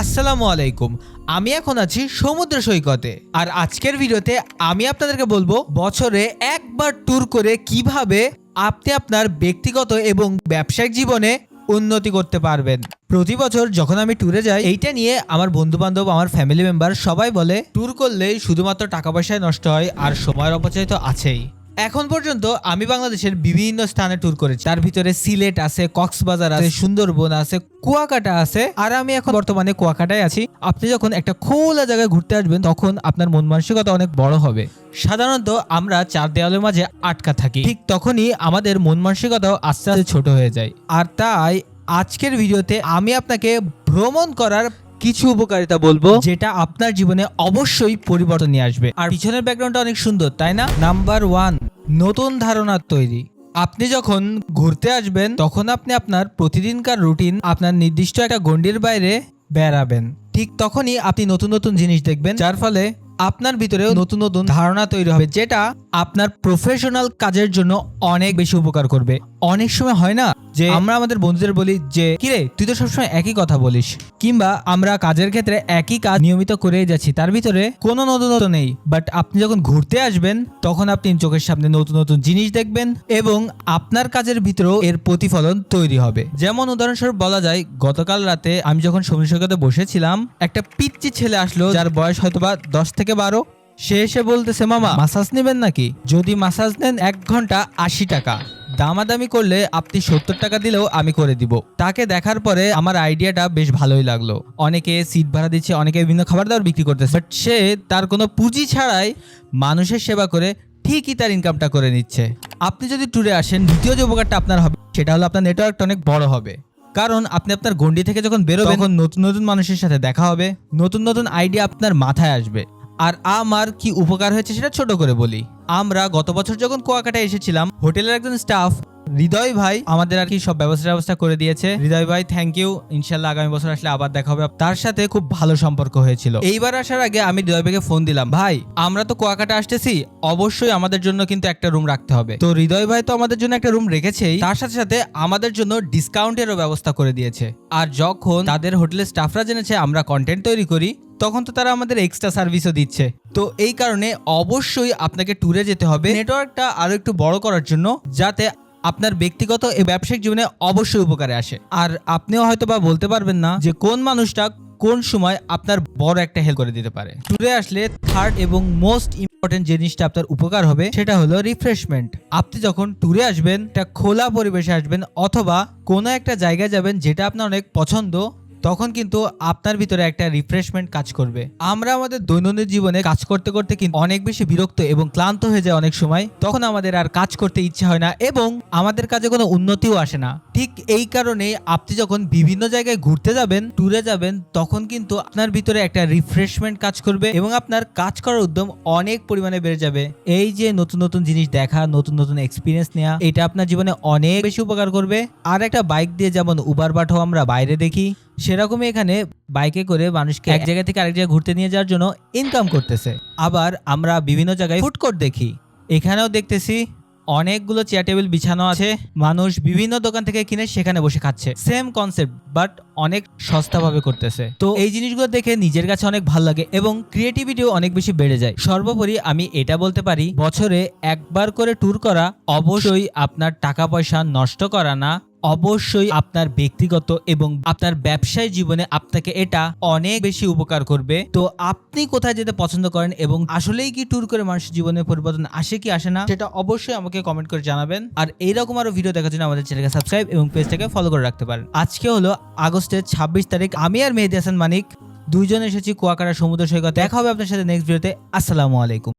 আসসালামু আলাইকুম। আমি এখন আছি সমুদ্র সৈকতে। আর আজকের ভিডিওতে আমি আপনাদেরকে বলব বছরে একবার ট্যুর করে কীভাবে আপনি আপনার ব্যক্তিগত এবং ব্যবসায়িক জীবনে উন্নতি করতে পারবেন। প্রতি বছর যখন আমি ট্যুরে যাই, এইটা নিয়ে আমার বন্ধু বান্ধব আমার ফ্যামিলি মেম্বার সবাই বলে ট্যুর করলেই শুধুমাত্র টাকা পয়সায় নষ্ট হয়, আর সময়ের অপচয় তো আছেই। এখন পর্যন্ত আমি বাংলাদেশের বিভিন্ন স্থানে ট্যুর করেছি। তার ভিতরে সিলেট আছে, কক্সবাজার আছে, সুন্দরবন আছে, কুয়াকাটা আছে, আর আমি এখন বর্তমানে কুয়াকাটায় আছি। আপনি যখন একটা খোলা জায়গায় ঘুরতে আসবেন, তখন আপনার মন মানসিকতা অনেক বড় হবে। সাধারণত আমরা চার দেওয়ালের মাঝে আটকা থাকি। ঠিক তখনই আমাদের মন মানসিকতাও আস্তে আস্তে ছোট হয়ে যায়। আর তাই আজকের ভিডিওতে আমি আপনাকে ভ্রমণ করার কিছু উপকারিতা বলব, যেটা আপনার জীবনে অবশ্যই পরিবর্তন নিয়ে আসবে। আর পিছনের ব্যাকগ্রাউন্ডটা অনেক সুন্দর, তাই না? নাম্বার ওয়ান নতুন ধারণার তৈরি। আপনি যখন ঘুরতে আসবেন, তখন আপনি আপনার প্রতিদিনকার রুটিন আপনার নির্দিষ্ট একটা গণ্ডির বাইরে বেড়াবেন। ঠিক তখনই আপনি নতুন নতুন জিনিস দেখবেন, যার ফলে আপনার ভিতরেও নতুন নতুন ধারণা তৈরি হবে, যেটা আপনার প্রফেশনাল কাজের জন্য অনেক বেশি উপকার করবে। অনেক সময় হয় না? যে আমরা আমাদের বন্ধুদের বলি যে, কিরে, তুই তো সবসময় একই কথা বলিস। কিংবা, আমরা কাজের ক্ষেত্রে একই কাজ নিয়মিত করেই যাচ্ছি। তার ভিতরে কোনো নতুনত্ব নেই। বাট আপনি যখন ঘুরতে আসবেন, তখন আপনি চোখের সামনে নতুন নতুন জিনিস দেখবেন এবং আপনার কাজের ভিতরেও এর প্রতিফলন তৈরি হবে। যেমন উদাহরণস্বরূপ বলা যায়, গতকাল রাতে আমি যখন সমুদ্র সৈকতে বসেছিলাম, একটা পিচ্চি ছেলে আসলো যার বয়স হয়তোবা দশ থেকে বারো। সে এসে বলতেছে, মামা, মাসাজ নেবেন নাকি? যদি মাসাজ নেন, এক ঘণ্টা আশি টাকা। দামাদামি করলে আপনি সত্তর টাকা দিলেও আমি করে দিব। তাকে দেখার পরে আমার আইডিয়াটা বেশ ভালোই লাগল। অনেকে সিট ভাড়া দিচ্ছে অনেকে বিভিন্ন খাবার দাবার বিক্রি করতেছে। বাট সে তার কোনো পুঁজি ছাড়াই মানুষের সেবা করে ঠিকই তার ইনকামটা করে নিচ্ছে। আপনি যদি ট্যুরে আসেন দ্বিতীয় যে উপকারটা আপনার হবে সেটা হলো আপনার নেটওয়ার্কটা অনেক বড় হবে। কারণ আপনি আপনার গন্ডি থেকে যখন বেরোবেন তখন নতুন নতুন মানুষের সাথে দেখা হবে নতুন নতুন আইডিয়া আপনার মাথায় আসবে। আর আমার কি উপকার হয়েছে সেটা ছোট করে বলি। আমরা গত বছর যখন কুয়াকাটায় এসেছিলাম, হোটেলের একজন স্টাফ হৃদয় ভাই, আমাদের আর কি সব ব্যবস্থা ব্যবস্থা করে দিয়েছে। হৃদয় ভাই থ্যাংক ইউ ইনশাল্লাহ আগামী বছর আসলে আবার দেখা হবে। তার সাথে খুব ভালো সম্পর্ক হয়েছিল। এইবার আসার আগে আমি হৃদয় ভাইকে ফোন দিলাম, ভাই, আমরা তো কুয়াকাটা আসতেছি, অবশ্যই আমাদের জন্য কিন্তু একটা রুম রাখতে হবে। তো হৃদয় ভাই তো আমাদের জন্য একটা রুম রেখেছেই, তার সাথে সাথে আমাদের জন্য ডিসকাউন্টেরও ব্যবস্থা করে দিয়েছে। আর যখন তাদের হোটেলের স্টাফরা জেনেছে, আমরা কন্টেন্ট তৈরি করি তখন তো তারা আমাদের এক্সট্রা সার্ভিসও দিচ্ছে। তো এই কারণে অবশ্যই আপনাকে ট্যুরে যেতে হবে। নেটওয়ার্কটা আরও একটু বড় করার জন্য যাতে আপনার ব্যক্তিগত এই ব্যবসায়িক জীবনে অবশ্যই উপকারে আসে। আর আপনিও হয়তো বা বলতে পারবেন না যে কোন মানুষটা কোন সময় আপনার বড় একটা হেল্প করে দিতে পারে। ট্যুরে আসলে থার্ড এবং মোস্ট ইম্পর্টেন্ট জিনিসটা আপনার উপকার হবে, সেটা হলো রিফ্রেশমেন্ট আপনি যখন ট্যুরে আসবেন, একটা খোলা পরিবেশে আসবেন, অথবা কোনো একটা জায়গায় যাবেন যেটা আপনার অনেক পছন্দ তখন কিন্তু আপনার ভিতরে একটা রিফ্রেশমেন্ট কাজ করবে। আমরা আমাদের দৈনন্দিন জীবনে কাজ করতে করতে কিন্তু অনেক বেশি বিরক্ত এবং ক্লান্ত হয়ে যায় অনেক সময়। তখন আমাদের আর কাজ করতে ইচ্ছে হয় না এবং আমাদের কাজে কোনো উন্নতিও আসে না। ঠিক এই কারণে আপনি যখন বিভিন্ন জায়গায় ঘুরতে যাবেন ট্যুরে যাবেন, তখন কিন্তু আপনার ভিতরে একটা রিফ্রেশমেন্ট কাজ করবে এবং আপনার কাজ করার উদ্যম অনেক পরিমাণে বেড়ে যাবে। এই যে নতুন নতুন জিনিস দেখা, নতুন নতুন এক্সপিরিয়েন্স নেওয়া এটা আপনার জীবনে অনেক বেশি উপকার করবে। আর একটা বাইক দিয়ে যেমন উবার বাটো আমরা বাইরে দেখি, সেরকমই এখানে বাইকে করে মানুষকে এক জায়গা থেকে আরেক জায়গায় ঘুরতে নিয়ে যাওয়ার জন্য ইনকাম করতেছে। আবার আমরা বিভিন্ন জায়গায় ফুড কোর্ট দেখি, এখানেও দেখতেছি অনেকগুলো চেয়ার টেবিল বিছানো আছে। মানুষ বিভিন্ন দোকান থেকে কিনে সেখানে বসে খাচ্ছে। সেম কনসেপ্ট বাট অনেক সস্তাভাবে করতেছে। তো এই জিনিসগুলো দেখে নিজের কাছে অনেক ভালো লাগে এবং ক্রিয়েটিভিটিও অনেক বেশি বেড়ে যায়। সর্বোপরি আমি এটা বলতে পারি, বছরে একবার করে ট্যুর করা অবশ্যই আপনার টাকা পয়সা নষ্ট করা না অবশ্যই আপনার ব্যক্তিগত এবং আপনার ব্যবসায় জীবনে আপনাকে এটা অনেক বেশি উপকার করবে। তো আপনি কোথায় যেতে পছন্দ করেন এবং আসলেই কি ট্যুর করে মানুষের জীবনে পরিবর্তন আসে কি আসে না, সেটা অবশ্যই আমাকে কমেন্ট করে জানাবেন। আর এইরকম আরও ভিডিও দেখার জন্য আমাদের চ্যানেলকে সাবস্ক্রাইব এবং পেজটাকে ফলো করে রাখতে পারেন। আজকে হলো আগস্টের ছাব্বিশ তারিখ। আমি আর মেহেদি হাসান মানিক, দুইজন এসেছি কুয়াকাটা সমুদ্র সৈকত। দেখা হবে আপনার সাথে নেক্সট ভিডিওতে আসসালামু আলাইকুম।